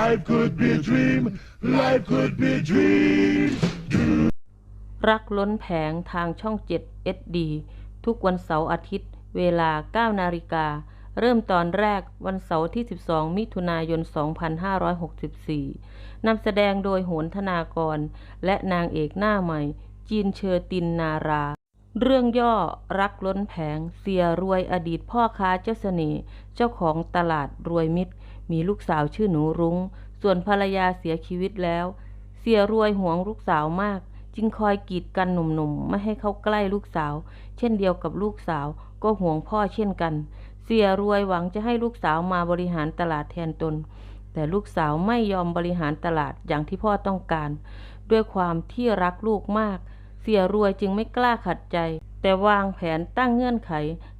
Life could be a dream. Life could be a dream. รักล้นแผงทางช่อง 7 SD ทุกวันเสาร์อาทิตย์ เวลา 9 นาฬิกา เริ่มตอนแรกวันเสาร์ที่ 12 มิถุนายน 2564 นำแสดงโดยโหนธนากร และนางเอกหน้าใหม่ จีนเชอตินนารา เรื่องย่อรักล้นแผง เสียรวยอดีตพ่อค้าเจ้าเสน่ห์เจ้าของตลาดรวยมิตร มีลูกสาวชื่อหนูรุง้ง ส่วนภรรยาเสียชีวิตแล้ว เสียรวยห่วงลูกสาวมาก จึงคอยกีดกันหนุ่มๆ ไม่ให้เข้าใกล้ลูกสาว เช่นเดียวกับลูกสาวก็ห่วงพ่อเช่นกัน เสียรวยหวังจะให้ลูกสาวมาบริหารตลาดแทนตน แต่ลูกสาวไม่ยอมบริหารตลาดอย่างที่พ่อต้องการ ด้วยความที่รักลูกมาก เสียรวยจึงไม่กล้าขัดใจ แต่วางแผนตั้งเงื่อนไข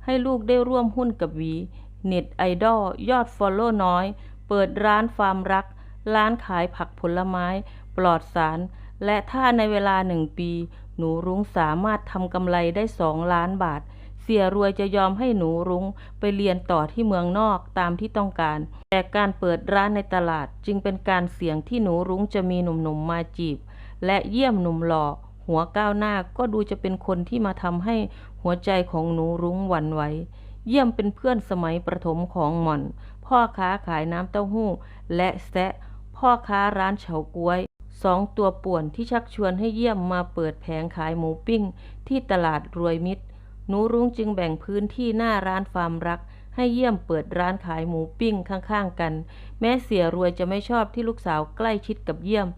ให้ลูกได้ร่วมหุ้นกับวี เน็ตไอดอลยอดฟอลโล่น้อย เปิดร้านฟาร์มรัก ร้านขายผักผลไม้ ปลอดสาร และถ้าในเวลาหนึ่งปี หนูรุ้งสามารถทำกำไรได้สองล้านบาท เสียรวยจะยอมให้หนูรุ้งไปเรียนต่อที่เมืองนอกตามที่ต้องการ แต่การเปิดร้านในตลาดจึงเป็นการเสี่ยงที่หนูรุ้งจะมีหนุ่มๆมาจีบ และเยี่ยมหนุ่มหล่อหัวก้าวหน้าก็ดูจะเป็นคนที่มาทำให้หัวใจของหนูรุ้งหวั่นไหว เยี่ยมเป็นเพื่อนสมัยประถมของหม่อน พ่อค้าขายน้ำเต้าหู้ และแซะ พ่อค้าร้านเฉาก๊วยสองตัวป่วนที่ชักชวนให้เยี่ยมมาเปิดแผงขายหมูปิ้ง ที่ตลาดรวยมิตร หนูรุ้งจึงแบ่งพื้นที่หน้าร้านฟาร์มรัก ให้เยี่ยมเปิดร้านขายหมูปิ้งข้างๆกัน แม้เสียรวยจะไม่ชอบที่ลูกสาวใกล้ชิดกับเยี่ยม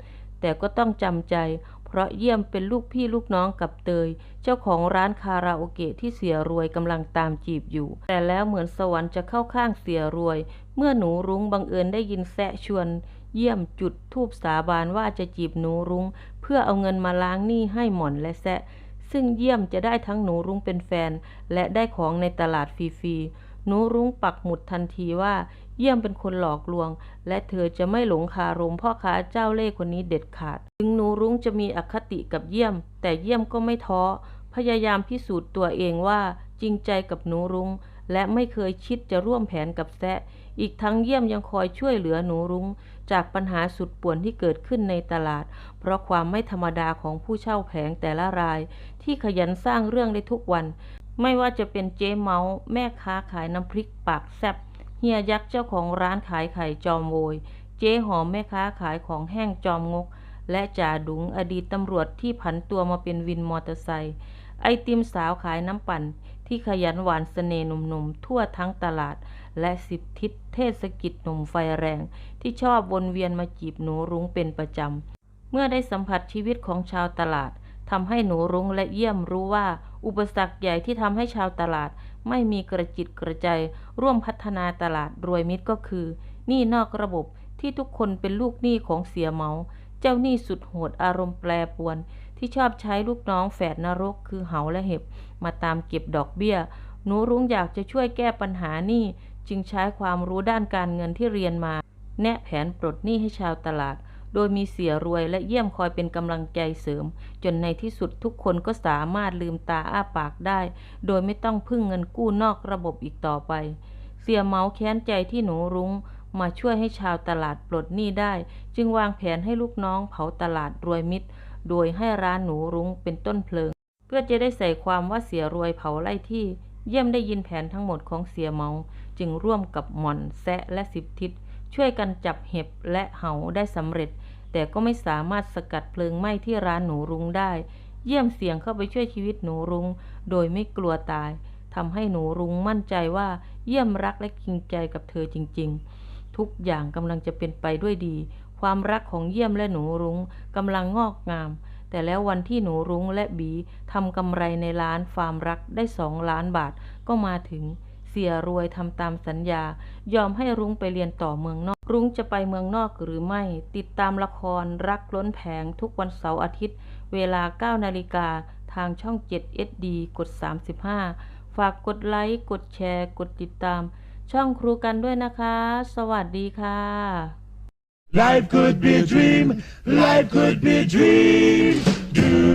แต่ก็ต้องจำใจ ราะเยี่ยมเป็นลูกพี่ลูกน้องกับเตย เจ้าของร้านคาราโอเกะที่เสียรวยกำลังตามจีบอยู่ แต่แล้วเหมือนสวรรค์จะเข้าข้างเสียรวย เมื่อหนูรุ้งบังเอิญได้ยินแซะชวน เยี่ยมจุดทูบสาบานว่าจะจีบหนูรุ้ง เพื่อเอาเงินมาล้างหนี้ให้หม่อนและแซะ ซึ่งเยี่ยมจะได้ทั้งหนูรุ้งเป็นแฟน และได้ของในตลาดฟรีๆหนูรุ้งปักหมุดทันทีว่า เยี่ยมเป็นคนหลอกลวง และเธอจะไม่หลงคารมพ่อค้าเจ้าเล่ห์คนนี้เด็ดขาด ถึงหนูรุ้งจะมีอคติกับเยี่ยม แต่เยี่ยมก็ไม่ท้อ พยายามพิสูจน์ตัวเองว่าจริงใจกับหนูรุ้ง และไม่เคยคิดจะร่วมแผนกับแซะ อีกทั้งเยี่ยมยังคอยช่วยเหลือหนูรุ้ง จากปัญหาสุดป่วนที่เกิดขึ้นในตลาด เพราะความไม่ธรรมดาของผู้เช่าแผงแต่ละราย ที่ขยันสร้างเรื่องได้ทุกวัน ไม่ว่าจะเป็นเจ๊เมาแม่ค้าขายน้ำพริกปากแซบ เฮียยักษ์เจ้าของร้านขายไข่จอมโวย เจ๊หอมแม่ค้าขายของแห้งจอมงก และจ่าดุงอดีตตำรวจที่ผันตัวมาเป็นวินมอเตอร์ไซค์ ไอติมสาวขายน้ำปั่น ที่ขยันหวานเสน่ห์หนุ่มๆ ทั่วทั้งตลาด และสิบทิศเทศกิจหนุ่มไฟแรง ที่ชอบวนเวียนมาจีบหนูรุ้งเป็นประจำ เมื่อได้สัมผัสชีวิตของชาวตลาดทำให้หนูรุ้งและเยี่ยมรู้ว่า อุปสรรคใหญ่ที่ทำให้ชาวตลาด ไม่มีกระจิตกระใจร่วมพัฒนาตลาดรวยมิตรก็คือหนี้นอกระบบที่ทุกคนเป็นลูกหนี้ของเสียเมา เจ้าหนี้สุดโหดอารมณ์แปรปวน ที่ชอบใช้ลูกน้องแฝดนรกคือเหาและเห็บ มาตามเก็บดอกเบี้ย หนูรุ้งอยากจะช่วยแก้ปัญหาหนี้จึงใช้ความรู้ด้านการเงินที่เรียนมา แนะแผนปลดหนี้ให้ชาวตลาด โดยมีเสียรวยและเยี่ยมคอยเป็นกำลังใจเสริม จนในที่สุดทุกคนก็สามารถลืมตาอ้าปากได้ โดยไม่ต้องพึ่งเงินกู้นอกระบบอีกต่อไป เสียเมาแค้นใจที่หนูรุ้งมาช่วยให้ชาวตลาดปลดหนี้ได้ จึงวางแผนให้ลูกน้องเผาตลาดรวยมิตร โดยให้ร้านหนูรุ้งเป็นต้นเพลิง เพื่อจะได้ใส่ความว่าเสียรวยเผาไล่ที่ เยี่ยมได้ยินแผนทั้งหมดของเสียเมา จึงร่วมกับหม่อนแซะและสิบทิศช่วยกันจับเห็บและเหาได้สำเร็จ แต่ก็ไม่สามารถสกัดเพลิงไหม้ที่ร้านหนูรุ้งได้ เยี่ยมเสียงเข้าไปช่วยชีวิตหนูรุ้ง โดยไม่กลัวตายทำให้หนูรุ้งมั่นใจว่าเยี่ยมรักและจริงใจกับเธอจริง ๆ ทุกอย่างกำลังจะเป็นไปด้วยดี ความรักของเยี่ยมและหนูรุ้งกำลังงอกงาม แต่แล้ววันที่หนูรุ้งและบีทำกำไรในร้านฟาร์มรักได้สองล้านบาทก็มาถึง เสียรวยทำตามสัญญา ยอมให้รุ้งไปเรียนต่อเมืองนอก รุ้งจะไปเมืองนอกหรือไม่ ติดตามละครรักล้นแผงทุกวันเสาร์อาทิตย์ เวลา 9 นาฬิกาทางช่อง 7 SD กด 35 ฝากกดไลค์ กดแชร์ กดติดตาม ช่องครูกันด้วยนะคะ สวัสดีค่ะ Life could be a dream. Life could be a dream.